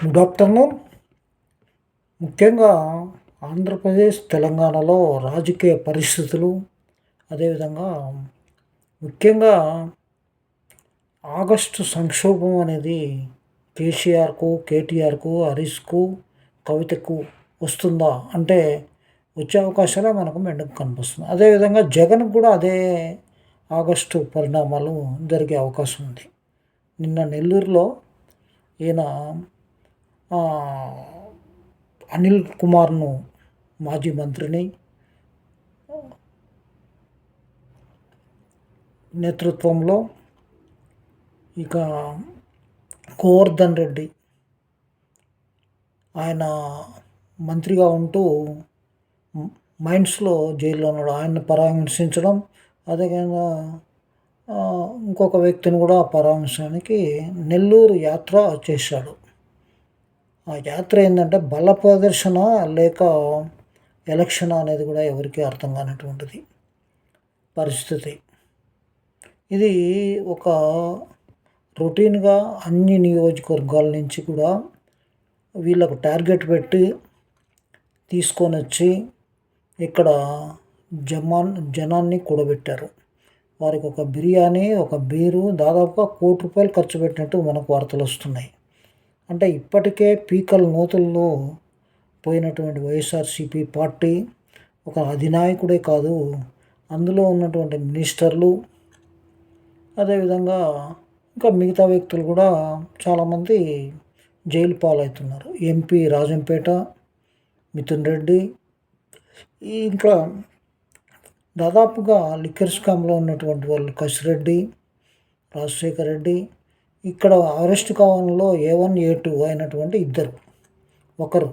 Good afternoon ముఖ్యంగా ఆంధ్రప్రదేశ్ తెలంగాణలో రాజకీయ పరిస్థితులు అదేవిధంగా ముఖ్యంగా ఆగస్టు సంక్షోభం అనేది కేసీఆర్కు కేటీఆర్కు హరీష్కు కవితకు వస్తుందా అంటే వచ్చే అవకాశాలే మనకు మెండుకు కనిపిస్తుంది. అదేవిధంగా జగన్ కూడా అదే ఆగస్టు పరిణామాలు జరిగే అవకాశం ఉంది. నిన్న నెల్లూరులో ఈయన అనిల్ కుమార్ను మాజీ మంత్రిని నేతృత్వంలో ఇక గోవర్ధన్ రెడ్డి ఆయన మంత్రిగా ఉంటూ మైండ్స్లో జైల్లో ఉన్నాడు. ఆయన్ని పరామర్శించడం అదేవిధంగా ఇంకొక వ్యక్తిని కూడా పరామర్శించడానికి నెల్లూరు యాత్ర చేశాడు. ఆ యాత్ర ఏంటంటే బల ప్రదర్శన లేక ఎలక్షన్ అనేది కూడా ఎవరికీ అర్థం కానటువంటిది పరిస్థితి. ఇది ఒక రొటీన్గా అన్ని నియోజకవర్గాల నుంచి కూడా వీళ్ళకు టార్గెట్ పెట్టి తీసుకొని వచ్చి ఇక్కడ జమాన్ జనాన్ని కూడబెట్టారు. వారికి ఒక బిర్యానీ ఒక బీరు దాదాపుగా కోటి రూపాయలు ఖర్చు పెట్టినట్టు మనకు వార్తలు వస్తున్నాయి. అంటే ఇప్పటికే పీకల నూతుల్లో పోయినటువంటి వైఎస్ఆర్సీపీ పార్టీ ఒక అధినాయకుడే కాదు అందులో ఉన్నటువంటి మినిస్టర్లు అదేవిధంగా ఇంకా మిగతా వ్యక్తులు కూడా చాలామంది జైలు పాలవుతున్నారు. ఎంపీ రాజంపేట మిథున్ రెడ్డి. ఇంకా దాదాపుగా లిక్కర్ స్కామ్లో ఉన్నటువంటి వాళ్ళు కసిరెడ్డి రాజశేఖర్ రెడ్డి ఇక్కడ అరెస్ట్ కావడంలో ఏ వన్ ఏ టూ అయినటువంటి ఇద్దరు. ఒకరు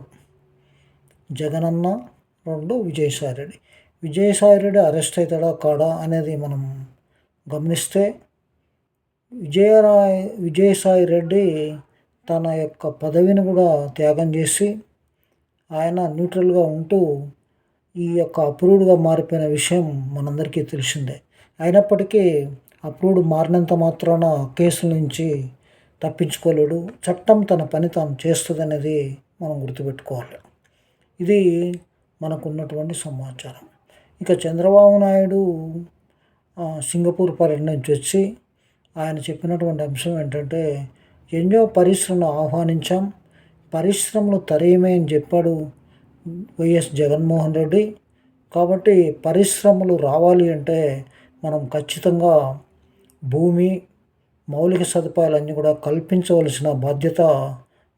జగనన్న రెండు విజయసాయి రెడ్డి విజయసాయి రెడ్డి అరెస్ట్ అవుతాడా కాడా అనేది మనం గమనిస్తే విజయరాయ్ విజయసాయి రెడ్డి తన యొక్క పదవిని కూడా త్యాగం చేసి ఆయన న్యూట్రల్గా ఉంటూ ఈ యొక్క అప్రూవ్డ్గా మారిపోయిన విషయం మనందరికీ తెలిసిందే. అయినప్పటికీ అప్రూవ్డ్ మారినంత మాత్రాన కేసుల నుంచి తప్పించుకోలేడు. చట్టం తన పని తాను చేస్తుందనేది మనం గుర్తుపెట్టుకోవాలి. ఇది మనకున్నటువంటి సమాచారం. ఇక చంద్రబాబు నాయుడు సింగపూర్ పర్యటన నుంచి వచ్చి ఆయన చెప్పినటువంటి అంశం ఏంటంటే ఎన్నో పరిశ్రమలు ఆహ్వానించాం. పరిశ్రమలు తరేమే అని చెప్పాడు వైఎస్ జగన్మోహన్ రెడ్డి. కాబట్టి పరిశ్రమలు రావాలి అంటే మనం ఖచ్చితంగా భూమి మౌలిక సదుపాయాలన్నీ కూడా కల్పించవలసిన బాధ్యత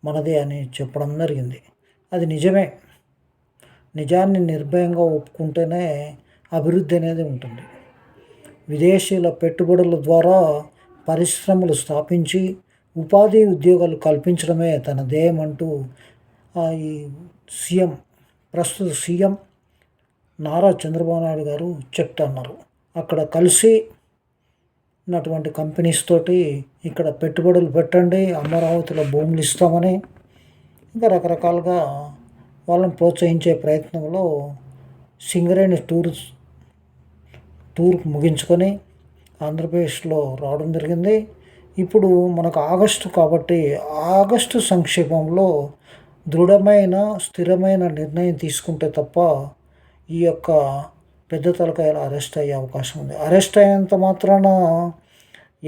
మనదే అని చెప్పడం జరిగింది. అది నిజమే. నిజాన్ని నిర్భయంగా ఒప్పుకుంటేనే అభివృద్ధి అనేది ఉంటుంది. విదేశీయుల పెట్టుబడుల ద్వారా పరిశ్రమలు స్థాపించి ఉపాధి ఉద్యోగాలు కల్పించడమే తన ధ్యేయం అంటూ ఈ సీఎం ప్రస్తుత సీఎం నారా చంద్రబాబు నాయుడు గారు చెప్తున్నారు. అక్కడ కలిసి ఉన్నటువంటి కంపెనీస్ తోటి ఇక్కడ పెట్టుబడులు పెట్టండి అమరావతిలో భూములు ఇస్తామని. ఇంకా రకరకాలుగా వాళ్ళని ప్రోత్సహించే ప్రయత్నంలో సింగరేణి టూర్స్ టూర్ ముగించుకొని ఆంధ్రప్రదేశ్లో రావడం జరిగింది. ఇప్పుడు మనకు ఆగస్టు కాబట్టి ఆగస్టు సంక్షేమంలో దృఢమైన స్థిరమైన నిర్ణయం తీసుకుంటే తప్ప ఈ యొక్క పెద్ద తలకాయలు అరెస్ట్ అయ్యే అవకాశం ఉంది. అరెస్ట్ అయినంత మాత్రాన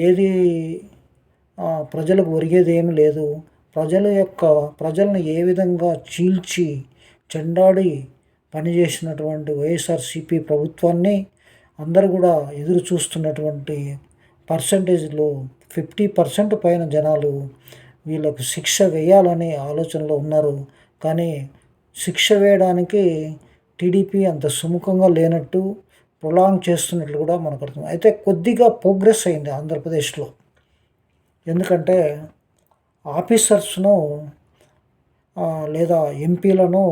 ఏది ప్రజలకు ఒరిగేది ఏమి లేదు. ప్రజల యొక్క ప్రజలను ఏ విధంగా చీల్చి చెండాడి పనిచేసినటువంటి వైఎస్ఆర్సీపీ ప్రభుత్వాన్ని అందరూ కూడా ఎదురు చూస్తున్నటువంటి పర్సంటేజ్లో ఫిఫ్టీ పర్సెంట్ పైన జనాలు వీళ్ళకు శిక్ష వేయాలనే ఆలోచనలో ఉన్నారు. కానీ శిక్ష వేయడానికి టీడీపీ అంత సుముఖంగా లేనట్టు ప్రొలాంగ్ చేస్తున్నట్లు కూడా మనకు అర్థం. అయితే కొద్దిగా ప్రోగ్రెస్ అయింది ఆంధ్రప్రదేశ్లో. ఎందుకంటే ఆఫీసర్స్ను లేదా ఎంపీలను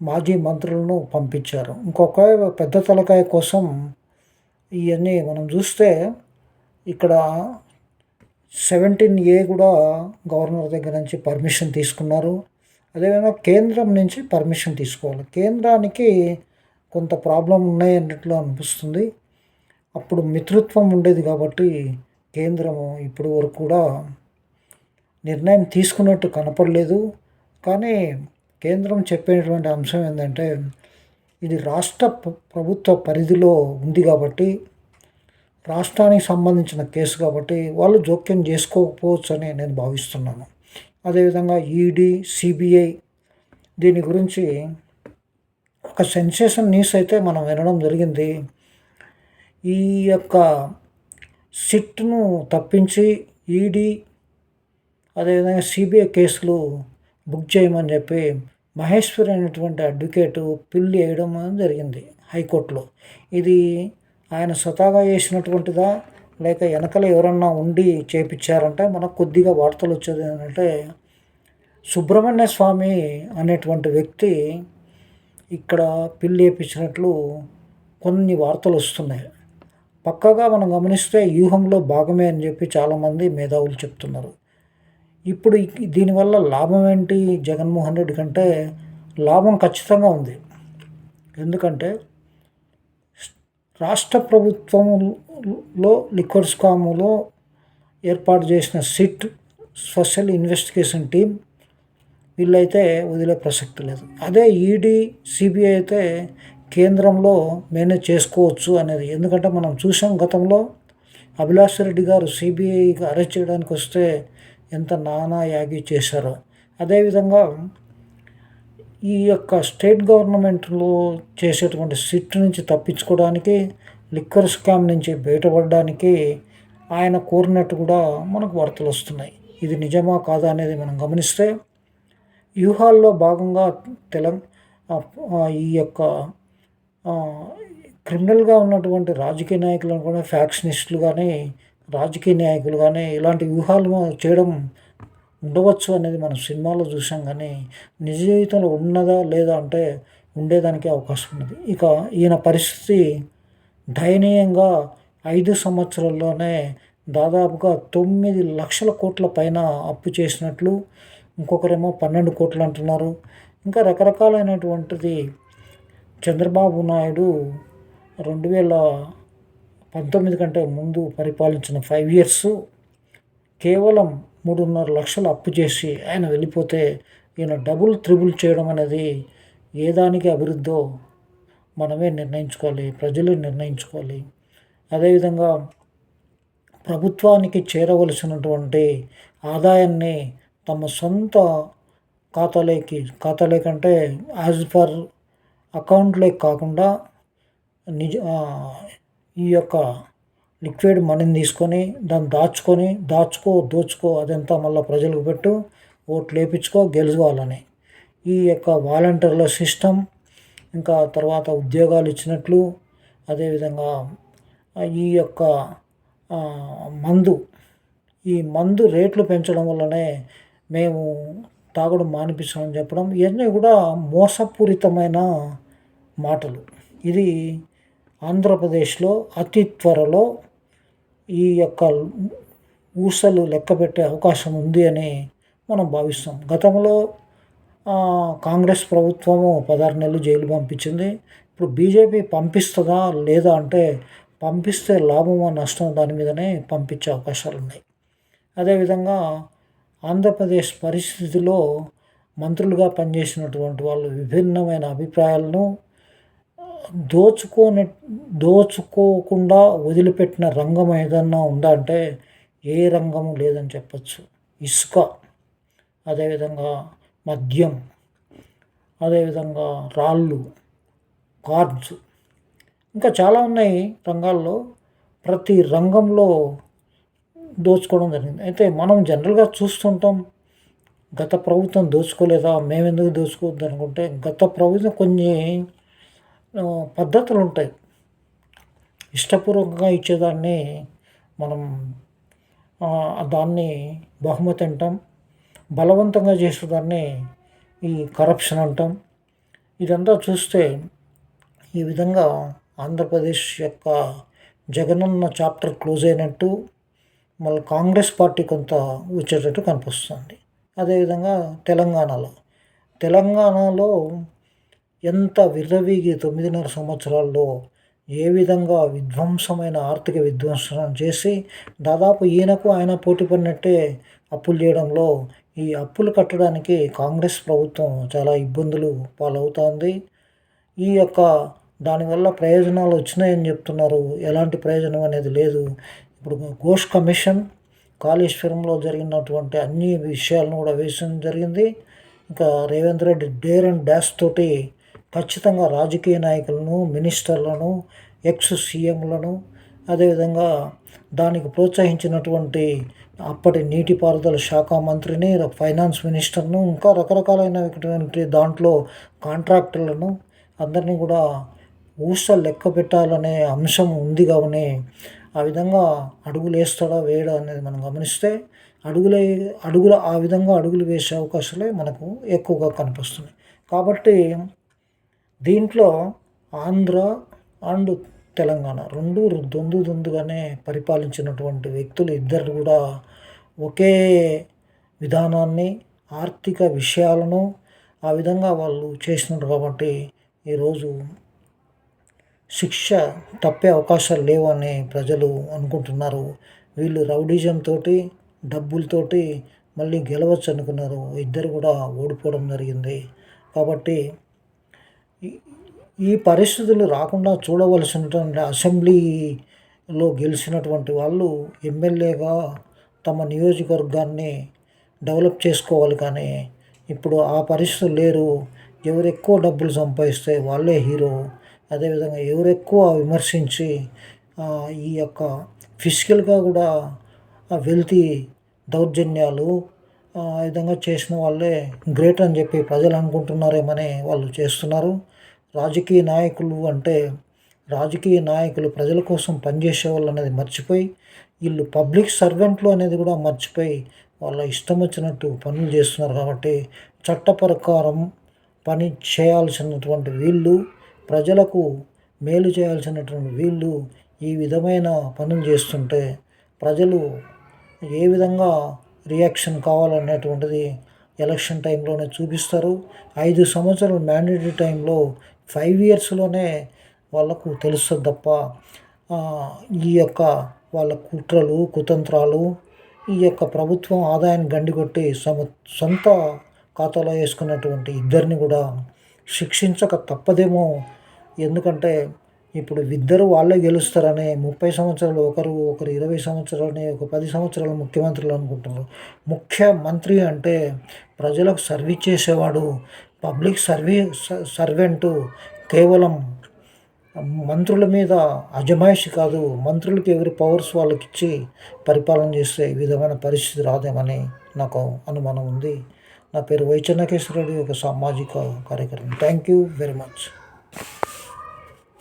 మాజీ మంత్రులను పంపించారు. ఇంకొక పెద్ద తలకాయ కోసం ఇవన్నీ మనం చూస్తే ఇక్కడ సెవెంటీన్ ఏ కూడా గవర్నర్ దగ్గర నుంచి పర్మిషన్ తీసుకున్నారు. అదేవిధంగా కేంద్రం నుంచి పర్మిషన్ తీసుకోవాలి. కేంద్రానికి కొంత ప్రాబ్లం ఉన్నాయన్నట్లు అనిపిస్తుంది. అప్పుడు మిత్రత్వం ఉండేది కాబట్టి కేంద్రము ఇప్పుడు వరకు కూడా నిర్ణయం తీసుకున్నట్టు కనపడలేదు. కానీ కేంద్రం చెప్పేటువంటి అంశం ఏంటంటే ఇది రాష్ట్ర ప్రభుత్వ పరిధిలో ఉంది కాబట్టి రాష్ట్రానికి సంబంధించిన కేసు కాబట్టి వాళ్ళు జోక్యం చేసుకోకపోవచ్చు అని నేను భావిస్తున్నాను. అదేవిధంగా ఈడీ సిబిఐ దీని గురించి ఒక సెన్సేషన్ న్యూస్ అయితే మనం వినడం జరిగింది. ఈ యొక్క సిట్ను తప్పించి ఈడీ అదేవిధంగా సిబిఐ కేసులు బుక్ చేయమని చెప్పి మహేశ్వరి అనేటువంటి అడ్వకేటు పిల్లి వేయడం అనేది జరిగింది హైకోర్టులో. ఇది ఆయన స్వతహాగా చేసినటువంటిదా? లేక వెనకలు ఎవరన్నా ఉండి చేపించారంటే మనకు కొద్దిగా వార్తలు వచ్చేది ఏంటంటే సుబ్రహ్మణ్య స్వామి అనేటువంటి వ్యక్తి ఇక్కడ పిల్లి వేపించినట్లు కొన్ని వార్తలు వస్తున్నాయి. పక్కగా మనం గమనిస్తే వ్యూహంలో భాగమే అని చెప్పి చాలామంది మేధావులు చెప్తున్నారు. ఇప్పుడు దీనివల్ల లాభం ఏంటి జగన్మోహన్ రెడ్డి కంటే లాభం ఖచ్చితంగా ఉంది. ఎందుకంటే రాష్ట్ర ప్రభుత్వంలో లిక్వర్ స్కాములో ఏర్పాటు చేసిన సిట్ స్పెషల్ ఇన్వెస్టిగేషన్ టీం వీళ్ళైతే వదిలే ప్రసక్తి లేదు. అదే ఈడీ సిబిఐ అయితే కేంద్రంలో మేనేజ్ చేసుకోవచ్చు అనేది. ఎందుకంటే మనం చూసాం గతంలో అభిలాష్ రెడ్డి గారు సిబిఐకి అరెస్ట్ చేయడానికి వస్తే ఎంత నానా యాగి చేశారో. అదేవిధంగా ఈ యొక్క స్టేట్ గవర్నమెంట్లో చేసేటువంటి సిట్ నుంచి తప్పించుకోవడానికి లిక్కర్ స్కామ్ నుంచి బయటపడడానికి ఆయన కోరినట్టు కూడా మనకు వార్తలు వస్తున్నాయి. ఇది నిజమా కాదా అనేది మనం గమనిస్తే వ్యూహాల్లో భాగంగా తెలంగాణ ఈ యొక్క క్రిమినల్గా ఉన్నటువంటి రాజకీయ నాయకులను కూడా ఫ్యాక్షనిస్టులు కానీ రాజకీయ నాయకులు కానీ ఇలాంటి వ్యూహాలు చేయడం ఉండవచ్చు అనేది మనం సినిమాలో చూసాం కానీ నిజ జీవితంలో ఉన్నదా లేదా అంటే ఉండేదానికి అవకాశం ఉన్నది. ఇక ఈయన పరిస్థితి దయనీయంగా ఐదు సంవత్సరాల్లోనే దాదాపుగా తొమ్మిది లక్షల కోట్ల పైన అప్పు చేసినట్లు ఇంకొకరేమో పన్నెండు కోట్లు అంటున్నారు. ఇంకా రకరకాలైనటువంటిది చంద్రబాబు నాయుడు రెండు వేల పంతొమ్మిది కంటే ముందు పరిపాలించిన ఫైవ్ ఇయర్స్ కేవలం మూడున్నర లక్షలు అప్పు చేసి ఆయన వెళ్ళిపోతే ఈయన డబుల్ త్రిబుల్ చేయడం అనేది ఏ దానికి అభివృద్ధో మనమే నిర్ణయించుకోవాలి ప్రజలు నిర్ణయించుకోవాలి. అదేవిధంగా ప్రభుత్వానికి చేరవలసినటువంటి ఆదాయాన్ని తమ సొంత ఖాతాలోకి ఖాతాలో కంటే యాజ్ పర్ అకౌంట్లోకి కాకుండా నిజ ఈ యొక్క లిక్విడ్ మనీని తీసుకొని దాన్ని దాచుకొని దాచుకో దోచుకో అదంతా మళ్ళీ ప్రజలకు పెట్టు ఓట్లు వేపించుకో గెలుచుకోవాలని. ఈ యొక్క వాలంటీర్ల సిస్టమ్ ఇంకా తర్వాత ఉద్యోగాలు ఇచ్చినట్లు అదేవిధంగా ఈ యొక్క మందు ఈ మందు రేట్లు పెంచడం వల్లనే మేము తాగడం మానిపిస్తామని చెప్పడం ఇవన్నీ కూడా మోసపూరితమైన మాటలు. ఇది ఆంధ్రప్రదేశ్లో అతి త్వరలో ఈ యొక్క ఊసలు లెక్క పెట్టే అవకాశం ఉంది అని మనం భావిస్తాం. గతంలో కాంగ్రెస్ ప్రభుత్వము పదహారు నెలలు జైలు పంపించింది. ఇప్పుడు బీజేపీ పంపిస్తుందా లేదా అంటే పంపిస్తే లాభమా నష్టం దాని మీదనే పంపించే అవకాశాలు ఉన్నాయి. అదేవిధంగా ఆంధ్రప్రదేశ్ పరిస్థితిలో మంత్రులుగా పనిచేసినటువంటి వాళ్ళు విభిన్నమైన అభిప్రాయాలను దోచుకోని దోచుకోకుండా వదిలిపెట్టిన రంగం ఏదన్నా ఉందా అంటే ఏ రంగము లేదని చెప్పచ్చు. ఇసుక అదేవిధంగా మద్యం అదేవిధంగా రాళ్ళు కార్డ్స్. ఇంకా చాలా ఉన్నాయి రంగాల్లో. ప్రతి రంగంలో దోచుకోవడం జరిగింది. అయితే మనం జనరల్గా చూస్తుంటాం గత ప్రభుత్వం దోచుకోలేదా మేమెందుకు దోచుకోవద్దు అనుకుంటే గత ప్రభుత్వం కొన్ని పద్ధతులు ఉంటాయి ఇష్టపూర్వకంగా ఇచ్చేదాన్ని మనం దాన్ని బహుమతి అంటాం. బలవంతంగా చేసేదాన్ని ఈ కరప్షన్ అంటాం. ఇదంతా చూస్తే ఈ విధంగా ఆంధ్రప్రదేశ్ యొక్క జగనన్న చాప్టర్ క్లోజ్ అయినట్టు మళ్ళీ కాంగ్రెస్ పార్టీ కొంత వచ్చేటట్టు కనిపిస్తుంది. అదేవిధంగా తెలంగాణలో. తెలంగాణలో ఎంత విర్రవీగి తొమ్మిదిన్నర సంవత్సరాల్లో ఏ విధంగా విధ్వంసమైన ఆర్థిక విధ్వంసనం చేసి దాదాపు ఈయనకు ఆయన పోటీ పడినట్టే అప్పులు చేయడంలో ఈ అప్పులు కట్టడానికి కాంగ్రెస్ ప్రభుత్వం చాలా ఇబ్బందులు పాలవుతోంది. ఈ యొక్క దానివల్ల ప్రయోజనాలు వచ్చినాయని చెప్తున్నారు. ఎలాంటి ప్రయోజనం అనేది లేదు. ఇప్పుడు ఘోష్ కమిషన్ కాళేశ్వరంలో జరిగినటువంటి అన్ని విషయాలను కూడా వేసడం జరిగింది. ఇంకా Revanth Reddy dare and dash తోటి ఖచ్చితంగా రాజకీయ నాయకులను మినిస్టర్లను ఎక్స్ సీఎంలను అదేవిధంగా దానికి ప్రోత్సహించినటువంటి అప్పటి నీటిపారుదల శాఖ మంత్రిని ఫైనాన్స్ మినిస్టర్ను ఇంకా రకరకాలైనటువంటి దాంట్లో కాంట్రాక్టర్లను అందరినీ కూడా ఊస లెక్క పెట్టాలనే అంశం ఉంది కావునే ఆ విధంగా అడుగులు వేస్తాడా వేయడా అనేది మనం గమనిస్తే అడుగులు అడుగులు ఆ విధంగా అడుగులు వేసే అవకాశాలే మనకు ఎక్కువగా కనిపిస్తున్నాయి. కాబట్టి దీంట్లో ఆంధ్ర అండ్ తెలంగాణ రెండు దొందు దొందుగానే పరిపాలించినటువంటి వ్యక్తులు ఇద్దరు కూడా ఒకే విధానాన్ని ఆర్థిక విషయాలను ఆ విధంగా వాళ్ళు చేసినారు కాబట్టి ఈరోజు శిక్ష తప్పే అవకాశాలు లేవు అని ప్రజలు అనుకుంటున్నారు. వీళ్ళు రౌడిజం తోటి డబ్బులతోటి మళ్ళీ గెలవచ్చు అనుకున్నారు. ఇద్దరు కూడా ఓడిపోవడం జరిగింది. కాబట్టి ఈ పరిస్థితులు రాకుండా చూడవలసినటువంటి అసెంబ్లీలో గెలిచినటువంటి వాళ్ళు ఎమ్మెల్యేగా తమ నియోజకవర్గాన్ని డెవలప్ చేసుకోవాలి కానీ ఇప్పుడు ఆ పరిస్థితులు లేరు. ఎవరు ఎక్కువ డబ్బులు సంపాదిస్తే వాళ్ళే హీరో. అదేవిధంగా ఎవరు ఎక్కువ విమర్శించి ఈ యొక్క ఫిజికల్గా కూడా వెల్తీ దౌర్జన్యాలు ఆ విధంగా చేసిన వాళ్ళే గ్రేట్ అని చెప్పి ప్రజలు అనుకుంటున్నారేమని వాళ్ళు చేస్తున్నారు. రాజకీయ నాయకులు అంటే రాజకీయ నాయకులు ప్రజల కోసం పనిచేసే వాళ్ళు అనేది మర్చిపోయి వీళ్ళు పబ్లిక్ సర్వెంట్లు అనేది కూడా మర్చిపోయి వాళ్ళ ఇష్టం వచ్చినట్టు పనులు చేస్తున్నారు కాబట్టి చట్ట ప్రకారం పని చేయాల్సినటువంటి వీళ్ళు ప్రజలకు మేలు చేయాల్సినటువంటి వీళ్ళు ఈ విధమైన పనులు చేస్తుంటే ప్రజలు ఏ విధంగా రియాక్షన్ కావాలనేటువంటిది ఎలక్షన్ టైంలోనే చూపిస్తారు. ఐదు సంవత్సరాలు మ్యాండేటరీ టైంలో ఫైవ్ ఇయర్స్లోనే వాళ్ళకు తెలుస్తుంది తప్ప ఈ యొక్క వాళ్ళ కుట్రలు కుతంత్రాలు ఈ యొక్క ప్రభుత్వం ఆదాయాన్ని గండికొట్టి సమ సొంత ఖాతాలో వేసుకున్నటువంటి ఇద్దరిని కూడా శిక్షించక తప్పదేమో. ఎందుకంటే ఇప్పుడు ఇద్దరు వాళ్ళే గెలుస్తారని ముప్పై సంవత్సరాలు ఒకరు ఒకరు ఇరవై సంవత్సరాలని ఒక పది సంవత్సరాలు ముఖ్యమంత్రులు అనుకుంటున్నారు. ముఖ్యమంత్రి అంటే ప్రజలకు సర్వీస్ చేసేవాడు పబ్లిక్ సర్వీ సర్వెంటు కేవలం మంత్రుల మీద అజమాయిషి కాదు మంత్రులకి ఎవరి పవర్స్ వాళ్ళకి ఇచ్చి పరిపాలన చేస్తే ఈ విధమైన పరిస్థితి రాదేమని నాకు అనుమానం ఉంది. నా పేరు వైచన్నకేశ్వరుడు ఒక సామాజిక కార్యక్రమం థ్యాంక్ యూ వెరీ మచ్